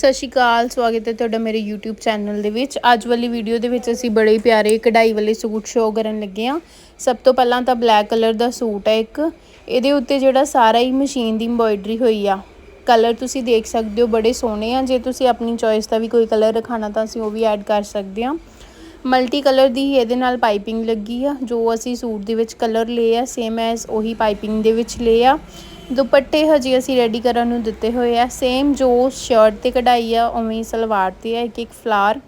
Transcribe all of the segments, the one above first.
ਸਤਿ ਸ਼੍ਰੀ ਅਕਾਲ, ਸਵਾਗਤ ਹੈ ਤੁਹਾਡਾ ਮੇਰੇ YouTube ਚੈਨਲ ਦੇ ਵਿੱਚ। ਅੱਜ ਵਾਲੀ ਵੀਡੀਓ ਦੇ ਵਿੱਚ ਅਸੀਂ ਬੜੇ ਹੀ ਪਿਆਰੇ ਕਢਾਈ ਵਾਲੇ ਸੂਟ ਸ਼ੋਅ ਕਰਨ ਲੱਗੇ ਹਾਂ। ਸਭ ਤੋਂ ਪਹਿਲਾਂ ਤਾਂ ਬਲੈਕ ਕਲਰ ਦਾ ਸੂਟ ਹੈ ਇੱਕ। ਇਹਦੇ ਉੱਤੇ ਜਿਹੜਾ ਸਾਰਾ ਹੀ ਮਸ਼ੀਨ ਦੀ ਐਮਬੋਇਡਰੀ ਹੋਈ ਆ। ਕਲਰ ਤੁਸੀਂ ਦੇਖ ਸਕਦੇ ਹੋ, ਬੜੇ ਸੋਹਣੇ ਆ। ਜੇ ਤੁਸੀਂ ਆਪਣੀ ਚੋਇਸ ਦਾ ਵੀ ਕੋਈ ਕਲਰ ਰਖਾਣਾ ਤਾਂ ਅਸੀਂ ਉਹ ਵੀ ਐਡ ਕਰ ਸਕਦੇ ਹਾਂ। ਮਲਟੀ ਕਲਰ ਦੀ ਹੀ ਇਹਦੇ ਨਾਲ ਪਾਈਪਿੰਗ ਲੱਗੀ ਆ। ਜੋ ਅਸੀਂ ਸੂਟ ਦੇ ਵਿੱਚ ਕਲਰ ਲਏ ਆ ਸੇਮ ਐਸ ਉਹੀ ਪਾਈਪਿੰਗ ਦੇ ਵਿੱਚ ਲਏ ਆ। ਦੁਪੱਟੇ ਹਜੇ ਅਸੀਂ ਰੈਡੀ ਕਰਨ ਨੂੰ ਦਿੱਤੇ ਹੋਏ ਆ। ਸੇਮ ਜੋ ਸ਼ਰਟ ਤੇ ਕਢਾਈ ਆ, ਉਵੇਂ ਸਲਵਾਰ ਤੇ ਆ, ਇੱਕ ਇੱਕ ਫਲਾਰ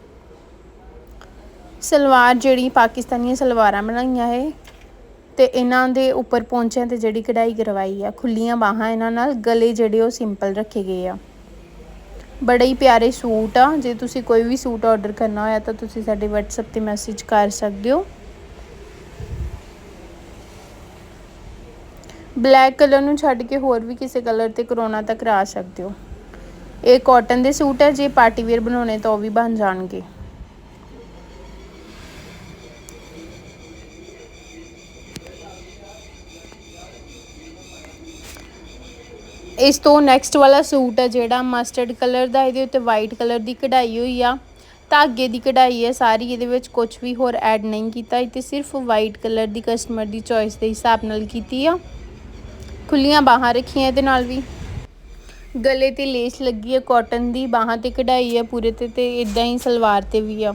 ਸਲਵਾਰ ਜਿਹੜੀ ਪਾਕਿਸਤਾਨੀ ਸਲਵਾਰਾਂ ਬਣਾਈਆਂ ਹੈ ਤੇ ਇਹਨਾਂ ਦੇ ਉੱਪਰ ਪੌਂਚਿਆਂ ਤੇ ਜਿਹੜੀ ਕਢਾਈ ਕਰਵਾਈ ਆ, ਖੁੱਲੀਆਂ ਬਾਹਾਂ ਇਹਨਾਂ ਨਾਲ, ਗਲੇ ਜਿਹੜੇ ਉਹ ਸਿੰਪਲ ਰੱਖੇ ਗਏ ਆ। ਬੜੇ ਹੀ ਪਿਆਰੇ ਸੂਟ ਆ, ਜੇ ਤੁਸੀਂ ਕੋਈ ਵੀ ਸੂਟ ਆਰਡਰ ਕਰਨਾ ਹੋਇਆ ਤਾਂ ਤੁਸੀਂ ਸਾਡੇ WhatsApp ਤੇ ਮੈਸੇਜ ਕਰ ਸਕਦੇ ਹੋ। ਬਲੈਕ ਕਲਰ ਨੂੰ ਛੱਡ ਕੇ ਹੋਰ ਵੀ ਕਿਸੇ ਕਲਰ ਤੇ ਕਰੋਨਾ ਤੱਕ ਕਰਾ ਸਕਦੇ ਹੋ। ਇਹ ਕਾਟਨ ਦੇ ਸੂਟ ਹੈ, ਜੇ ਪਾਰਟੀ ਵੇਅਰ ਬਣਾਉਣੇ ਤਾਂ ਉਹ ਵੀ ਬਣ ਜਾਣਗੇ। ਇਸ ਤੋਂ ਨੈਕਸਟ ਵਾਲਾ ਸੂਟ ਹੈ, ਜਿਹੜਾ ਮਸਟਰਡ ਕਲਰ ਦਾ, ਇਹਦੇ ਉੱਤੇ ਵਾਈਟ ਕਲਰ ਦੀ ਕਢਾਈ ਹੋਈ ਆ। ਧਾਗੇ ਦੀ ਕਢਾਈ ਹੈ ਸਾਰੀ, ਇਹਦੇ ਵਿੱਚ ਕੁਝ ਵੀ ਹੋਰ ਐਡ ਨਹੀਂ ਕੀਤਾ, ਇਹ ਤੇ ਸਿਰਫ ਵਾਈਟ ਕਲਰ ਦੀ ਕਸਟਮਰ ਦੀ ਚੋਇਸ ਦੇ ਹਿਸਾਬ ਨਾਲ ਕੀਤੀ ਆ। ਖੁੱਲੀਆਂ ਬਾਹਾਂ ਰੱਖੀਆਂ ਇਹਦੇ ਨਾਲ ਵੀ। ਗਲੇ ਤੇ ਲੇਸ ਲੱਗੀ ਹੈ ਕਾਟਨ ਦੀ, ਬਾਹਾਂ ਤੇ ਕਢਾਈ ਹੈ ਪੂਰੇ ਤੇ ਤੇ ਇਦਾਂ ਹੀ ਸਲਵਾਰ ਤੇ ਵੀ ਆ।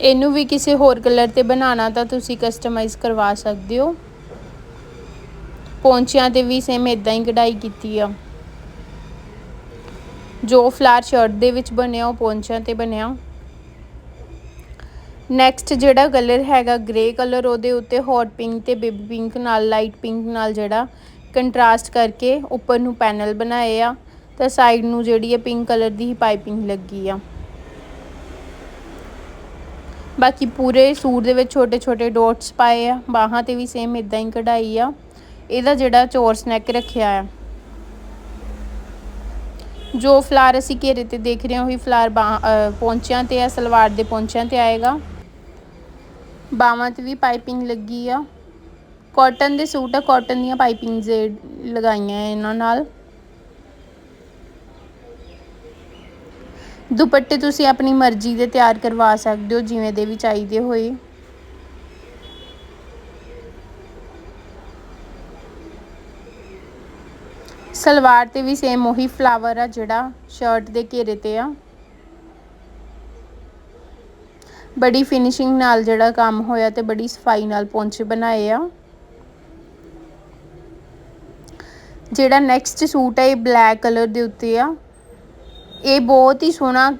ਇਹਨੂੰ ਵੀ ਕਿਸੇ ਹੋਰ ਕਲਰ ਤੇ ਬਣਾਉਣਾ ਤਾਂ ਤੁਸੀਂ ਕਸਟਮਾਈਜ਼ ਕਰਵਾ ਸਕਦੇ ਹੋ। ਪੌਂਚਿਆਂ ਤੇ ਵੀ ਸੇਮ ਇਦਾਂ ਹੀ ਕਢਾਈ ਕੀਤੀ ਆ। ਜੋ ਫਲਾਰ ਸ਼ਰਟ ਦੇ ਵਿੱਚ ਬਣਿਆ, ਉਹ ਪੌਂਚਿਆਂ ਤੇ ਬਣਿਆ। ਨੈਕਸਟ ਜਿਹੜਾ ਕਲਰ ਹੈਗਾ ਗ੍ਰੇ ਕਲਰ ਉਹਦੇ ਉੱਤੇ ਹੌਟ ਪਿੰਕ ਤੇ ਬੇਬੀ ਪਿੰਕ ਨਾਲ ਲਾਈਟ ਪਿੰਕ ਨਾਲ ਜਿਹੜਾ ਕੰਟਰਾਸਟ ਕਰਕੇ ਉੱਪਰ ਨੂੰ ਪੈਨਲ ਬਣਾਏ ਆ। ਤਾਂ ਸਾਈਡ ਨੂੰ ਜਿਹੜੀ ਹੈ ਪਿੰਕ ਕਲਰ ਦੀ ਹੀ ਪਾਈਪਿੰਗ ਲੱਗੀ ਆ। ਬਾਕੀ ਪੂਰੇ ਸੂਟ ਦੇ ਵਿੱਚ ਛੋਟੇ ਛੋਟੇ ਡੋਟਸ ਪਾਏ ਆ, ਬਾਹਾਂ ਤੇ ਵੀ ਸੇਮ ਇਦਾਂ ਹੀ ਕਢਾਈ ਆ। ਇਹਦਾ ਜਿਹੜਾ ਚੋਰਸ ਨੈਕ ਰੱਖਿਆ ਆ। ਜੋ ਫਲਾਰ ਅਸੀਂ ਘੇਰੇ ਤੇ ਦੇਖ ਰਹੇ ਹਾਂ, ਉਹੀ ਫਲਾਰ ਪੌਂਚਿਆਂ ਤੇ ਆ, ਸਲਵਾਰ ਦੇ ਪੌਂਚਿਆਂ ਤੇ ਆਏਗਾ। ਬਾਵਾਂ ਤੇ ਵੀ ਪਾਈਪਿੰਗ ਲੱਗੀ ਆ। ਕਾਟਨ ਦੇ ਸੂਟ ਆ ਕਾਟਨ ਦੀਆਂ ਪਾਈਪਿੰਗਸ ਲਗਾਈਆਂ ਇਹਨਾਂ ਨਾਲ। ਦੁਪੱਟੇ ਤੁਸੀਂ ਆਪਣੀ ਮਰਜ਼ੀ ਦੇ ਤਿਆਰ ਕਰਵਾ ਸਕਦੇ ਹੋ, ਜਿਵੇਂ ਦੇ ਵੀ ਚਾਹੀਦੇ ਹੋਏ। ਸਲਵਾਰ ਤੇ ਵੀ ਸੇਮ ਉਹੀ ਫਲਾਵਰ ਆ ਜਿਹੜਾ ਸ਼ਰਟ ਦੇ ਘੇਰੇ ਤੇ ਆ। ਬੜੀ ਫਿਨਿਸ਼ਿੰਗ ਨਾਲ ਜਿਹੜਾ ਕੰਮ ਹੋਇਆ ਤੇ ਬੜੀ ਸਫ਼ਾਈ ਨਾਲ ਪੌਂਚੇ ਬਣਾਏ ਆ। ਜਿਹੜਾ ਨੈਕਸਟ ਸੂਟ ਹੈ ਇਹ ਬਲੈਕ ਕਲਰ ਦੇ ਉੱਤੇ ਆ। ਇਹ ਬਹੁਤ ਹੀ ਸੋਹਣਾ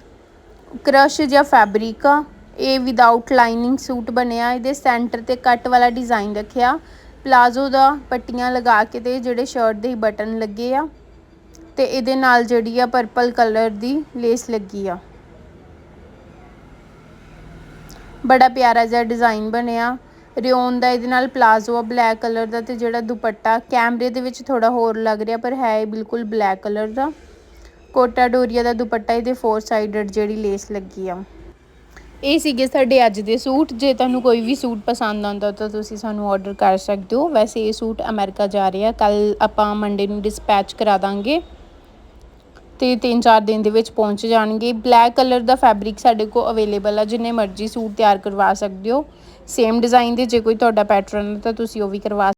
ਕ੍ਰਸ਼ ਜਿਹਾ ਫੈਬਰਿਕ ਆ। ਇਹ ਵਿਦਆਊਟ ਲਾਈਨਿੰਗ ਸੂਟ ਬਣਿਆ, ਇਹਦੇ ਸੈਂਟਰ ਤੇ ਕੱਟ ਵਾਲਾ ਡਿਜ਼ਾਈਨ ਰੱਖਿਆ। ਪਲਾਜ਼ੋ ਦਾ ਪੱਟੀਆਂ ਲਗਾ ਕੇ ਤੇ ਜਿਹੜੇ ਸ਼ਰਟ ਦੇ ਬਟਨ ਲੱਗੇ ਆ। ਤੇ ਇਹਦੇ ਨਾਲ ਜਿਹੜੀ ਆ ਪਰਪਲ ਕਲਰ ਦੀ ਲੇਸ ਲੱਗੀ ਆ। ਬੜਾ ਪਿਆਰਾ ਜਿਹਾ ਡਿਜ਼ਾਈਨ ਬਣਿਆ। ਰਿਓਨ ਦਾ ਇਹਦੇ ਨਾਲ ਪਲਾਜ਼ੋ ਆ ਬਲੈਕ ਕਲਰ ਦਾ ਤੇ ਜਿਹੜਾ ਦੁਪੱਟਾ, ਕੈਮਰੇ ਦੇ ਵਿੱਚ ਥੋੜਾ ਹੋਰ ਲੱਗ ਰਿਹਾ, ਪਰ ਹੈ ਇਹ ਬਿਲਕੁਲ ਬਲੈਕ ਕਲਰ ਦਾ। ਕੋਟਾ ਡੋਰੀਆ ਦਾ ਦੁਪੱਟਾ ਇਹਦੇ ਫੋਰ ਸਾਈਡਡ ਜਿਹੜੀ ਲੇਸ ਲੱਗੀ ਆ। ਇਹ ਸੀਗੇ ਸਾਡੇ ਅੱਜ ਦੇ ਸੂਟ। ਜੇ ਤੁਹਾਨੂੰ ਕੋਈ ਵੀ ਸੂਟ ਪਸੰਦ ਆਉਂਦਾ ਤਾਂ ਤੁਸੀਂ ਸਾਨੂੰ ਆਰਡਰ ਕਰ ਸਕਦੇ ਹੋ। ਵੈਸੇ ਇਹ ਸੂਟ ਅਮਰੀਕਾ ਜਾ ਰਿਹਾ। ਕੱਲ ਆਪਾਂ ਮੰਡੇ ਨੂੰ ਡਿਸਪੈਚ ਕਰਾ ਦਾਂਗੇ। ਤੇ 3-4 ਦਿਨ ਦੇ ਵਿੱਚ ਪਹੁੰਚ ਜਾਣਗੇ। ਬਲੈਕ ਕਲਰ ਦਾ ਫੈਬਰਿਕ ਸਾਡੇ ਕੋਲ ਅਵੇਲੇਬਲ ਆ, ਜਿੰਨੇ ਮਰਜ਼ੀ ਸੂਟ ਤਿਆਰ ਕਰਵਾ ਸਕਦੇ ਹੋ। ਸੇਮ ਡਿਜ਼ਾਈਨ ਦੇ, ਜੇ ਕੋਈ ਤੁਹਾਡਾ ਪੈਟਰਨ ਤਾਂ ਤੁਸੀਂ ਉਹ ਵੀ ਕਰਵਾ